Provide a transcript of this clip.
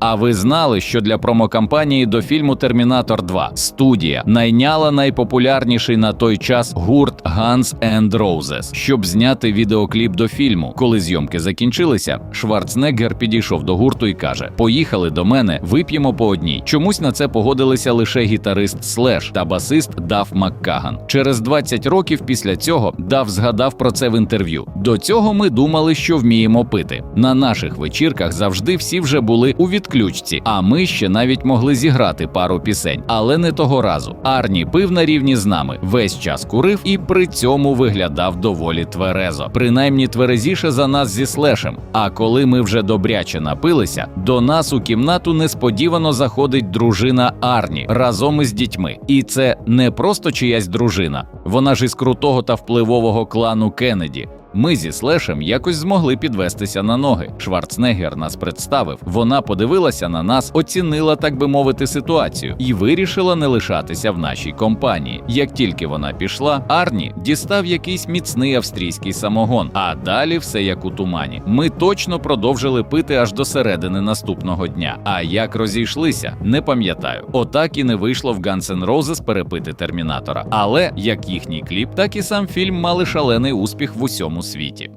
А ви знали, що для промокампанії до фільму Термінатор 2 студія найняла найпопулярніший на той час гурт Guns N' Roses, щоб зняти відеокліп до фільму. Коли зйомки закінчилися, Шварценеггер підійшов до гурту і каже: Поїхали до мене, вип'ємо по одній. Чомусь на це погодилися лише гітарист Слеш та басист Дав Маккаган. Через 20 років після цього Дав згадав про це в інтерв'ю. До цього ми думали, що вміємо пити. На наших вечірках завжди всі вже були у відключці, а ми ще навіть могли зіграти пару пісень, але не того разу. Арні пив на рівні з нами, весь час курив і при цьому виглядав доволі тверезо, принаймні тверезіше за нас зі слешем. А коли ми вже добряче напилися, до нас у кімнату несподівано заходить дружина Арні разом із дітьми. І це не просто чиясь дружина, вона ж із крутого та впливового клану Кеннеді. Ми зі Слешем якось змогли підвестися на ноги. Шварценеггер нас представив. Вона подивилася на нас, оцінила, так би мовити, ситуацію і вирішила не лишатися в нашій компанії. Як тільки вона пішла, Арні дістав якийсь міцний австрійський самогон. А далі все як у тумані. Ми точно продовжили пити аж до середини наступного дня. А як розійшлися, не пам'ятаю. Отак і не вийшло в N' Roses перепити термінатора. Але як їхній кліп, так і сам фільм мали шалений успіх в усьому світі.